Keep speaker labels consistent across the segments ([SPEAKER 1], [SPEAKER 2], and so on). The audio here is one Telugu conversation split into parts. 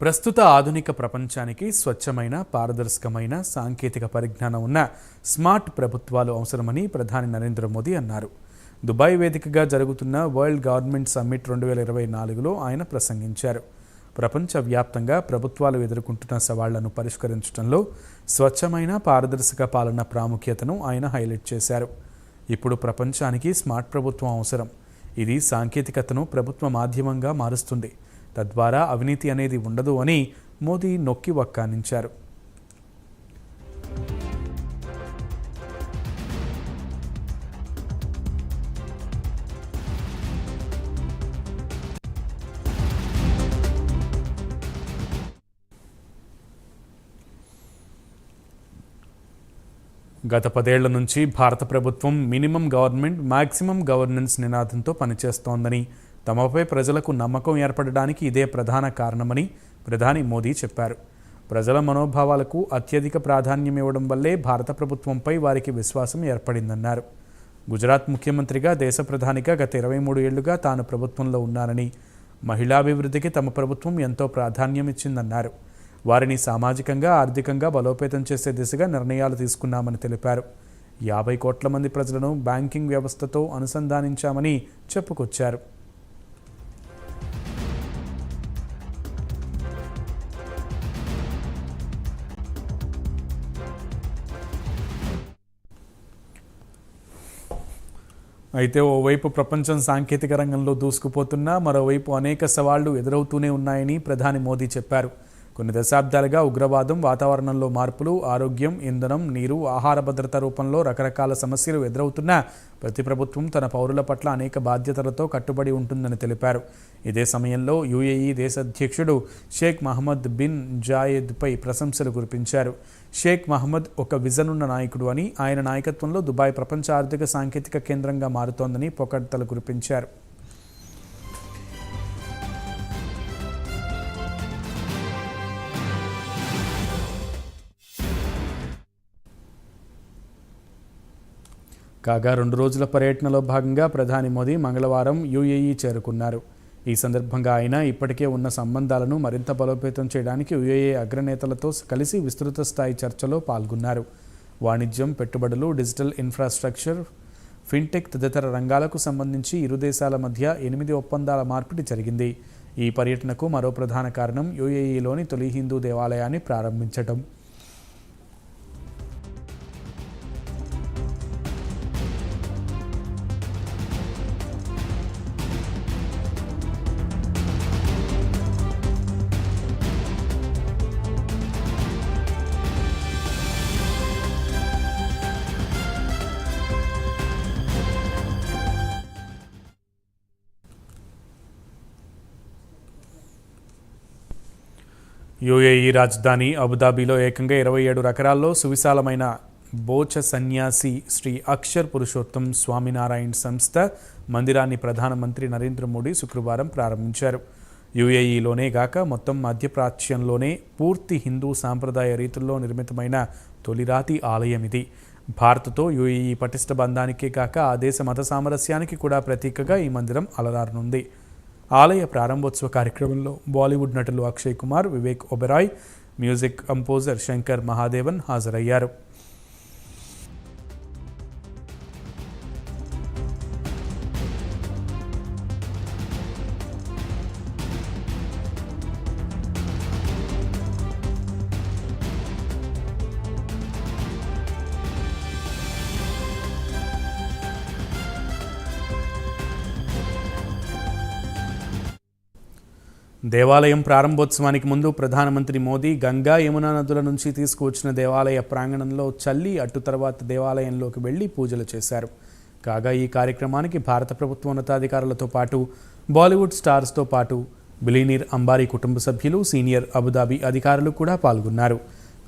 [SPEAKER 1] ప్రస్తుత ఆధునిక ప్రపంచానికి స్వచ్ఛమైన పారదర్శకమైన సాంకేతిక పరిజ్ఞానం ఉన్న స్మార్ట్ ప్రభుత్వాలు అవసరమని ప్రధాని నరేంద్ర మోదీ అన్నారు. దుబాయ్ వేదికగా జరుగుతున్న వరల్డ్ గవర్నమెంట్ సమ్మిట్ రెండు వేల ఇరవై నాలుగులో ఆయన ప్రసంగించారు. ప్రపంచవ్యాప్తంగా ప్రభుత్వాలు ఎదుర్కొంటున్న సవాళ్ళను పరిష్కరించడంలో స్వచ్ఛమైన పారదర్శక పాలన ప్రాముఖ్యతను ఆయన హైలైట్ చేశారు. ఇప్పుడు ప్రపంచానికి స్మార్ట్ ప్రభుత్వం అవసరం. ఇది సాంకేతికతను ప్రభుత్వ మాధ్యమంగా మారుస్తుంది. తద్వారా అవినీతి అనేది ఉండదు అని మోదీ నొక్కి వక్కానించారు గత పదేళ్ళ నుంచి భారత ప్రభుత్వం మినిమం గవర్నమెంట్ మాక్సిమం గవర్నెన్స్ నినాదంతో పనిచేస్తోందని తమపై ప్రజలకు నమ్మకం ఏర్పడడానికి ఇదే ప్రధాన కారణమని ప్రధాని మోదీ చెప్పారు. ప్రజల మనోభావాలకు అత్యధిక ప్రాధాన్యం ఇవ్వడం వల్లే భారత ప్రభుత్వంపై వారికి విశ్వాసం ఏర్పడిందన్నారు. గుజరాత్ ముఖ్యమంత్రిగా దేశ ప్రధానిగా గత ఇరవై మూడు ఏళ్ళుగా తాను ప్రభుత్వంలో ఉన్నానని మహిళాభివృద్ధికి తమ ప్రభుత్వం ఎంతో ప్రాధాన్యం ఇచ్చిందన్నారు. వారిని సామాజికంగా ఆర్థికంగా బలోపేతం చేసే దిశగా నిర్ణయాలు తీసుకున్నామని తెలిపారు. యాభై కోట్ల మంది ప్రజలను బ్యాంకింగ్ వ్యవస్థతో అనుసంధానించామని చెప్పుకొచ్చారు. అయితే ఓవైపు ప్రపంచం సాంకేతిక రంగంలో దూసుకుపోతున్నా మరోవైపు అనేక సవాళ్ళు ఎదురవుతూనే ఉన్నాయని ప్రధాని మోదీ చెప్పారు. కొన్ని దశాబ్దాలుగా ఉగ్రవాదం వాతావరణంలో మార్పులు ఆరోగ్యం ఇంధనం నీరు ఆహార భద్రత రూపంలో రకరకాల సమస్యలు ఎదురవుతున్నా ప్రతి ప్రభుత్వం తన పౌరుల పట్ల అనేక బాధ్యతలతో కట్టుబడి ఉంటుందని తెలిపారు. ఇదే సమయంలో యుఏఈ దేశ అధ్యక్షుడు షేక్ మహమ్మద్ బిన్ జాయెద్పై ప్రశంసలు కురిపించారు. షేక్ మహమ్మద్ ఒక విజన్ ఉన్న నాయకుడు అని ఆయన నాయకత్వంలో దుబాయ్ ప్రపంచ ఆర్థిక సాంకేతిక కేంద్రంగా మారుతోందని పొకడ్తలు కురిపించారు. కాగా రెండు రోజుల పర్యటనలో భాగంగా ప్రధాని మోదీ మంగళవారం యుఏఈ చేరుకున్నారు. ఈ సందర్భంగా ఆయన ఇప్పటికే ఉన్న సంబంధాలను మరింత బలోపేతం చేయడానికి యుఏఏ అగ్రనేతలతో కలిసి విస్తృత స్థాయి చర్చలో పాల్గొన్నారు. వాణిజ్యం పెట్టుబడులు డిజిటల్ ఇన్ఫ్రాస్ట్రక్చర్ ఫిన్టెక్ తదితర రంగాలకు సంబంధించి ఇరు దేశాల మధ్య ఎనిమిది ఒప్పందాల మార్పిడి జరిగింది. ఈ పర్యటనకు మరో ప్రధాన కారణం యుఏఈలోని తొలి హిందూ దేవాలయాన్ని ప్రారంభించటం. యుఏఈ రాజధాని అబుదాబిలో ఏకంగా ఇరవై ఏడు రకరాల్లో సువిశాలమైన బోచ సన్యాసి శ్రీ అక్షర్ పురుషోత్తం స్వామినారాయణ్ సంస్థ మందిరాన్ని ప్రధానమంత్రి నరేంద్ర మోడీ శుక్రవారం ప్రారంభించారు. యుఏఈలోనే గాక మొత్తం మధ్యప్రాచ్యంలోనే పూర్తి హిందూ సాంప్రదాయ రీతుల్లో నిర్మితమైన తొలిరాతి ఆలయం ఇది. భారత్తో యుఏఈ పటిష్ట బంధానికే కాక ఆ దేశ మత సామరస్యానికి కూడా ప్రతీకగా ఈ మందిరం అలరారనుంది. ఆలయ ప్రారంభోత్సవ కార్యక్రమంలో బాలీవుడ్ నటులు అక్షయ్ కుమార్ వివేక్ ఒబెరాయ్ మ్యూజిక్ కంపోజర్ శంకర్ మహాదేవన్ హాజరయ్యారు. దేవాలయం ప్రారంభోత్సవానికి ముందు ప్రధానమంత్రి మోదీ గంగా యమునా నదుల నుంచి తీసుకువచ్చిన దేవాలయ ప్రాంగణంలో చల్లి అటు తర్వాత దేవాలయంలోకి వెళ్ళి పూజలు చేశారు. కాగా ఈ కార్యక్రమానికి భారత ప్రభుత్వ ఉన్నతాధికారులతో పాటు బాలీవుడ్ స్టార్స్తో పాటు బిలీనీర్ అంబారీ కుటుంబ సభ్యులు సీనియర్ అబుదాబి అధికారులు కూడా పాల్గొన్నారు.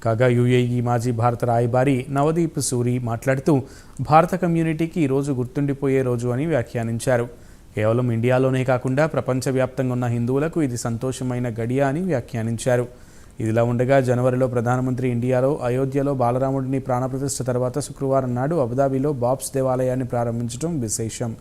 [SPEAKER 1] కాగా యుఏఈ మాజీ భారత రాయబారి నవదీప్ సూరి మాట్లాడుతూ భారత కమ్యూనిటీకి ఈరోజు గుర్తుండిపోయే రోజు అని వ్యాఖ్యానించారు. కేవలం ఇండియాలోనే కాకుండా ప్రపంచవ్యాప్తంగా ఉన్న హిందువులకు ఇది సంతోషమైన గడియ అని వ్యాఖ్యానించారు. ఇదిలా ఉండగా జనవరిలో ప్రధానమంత్రి ఇండియాలో అయోధ్యలో బాలరాముడిని ప్రాణప్రతిష్ఠ తర్వాత శుక్రవారం నాడు అబుదాబిలో బాబ్స్ దేవాలయాన్ని ప్రారంభించడం విశేషం.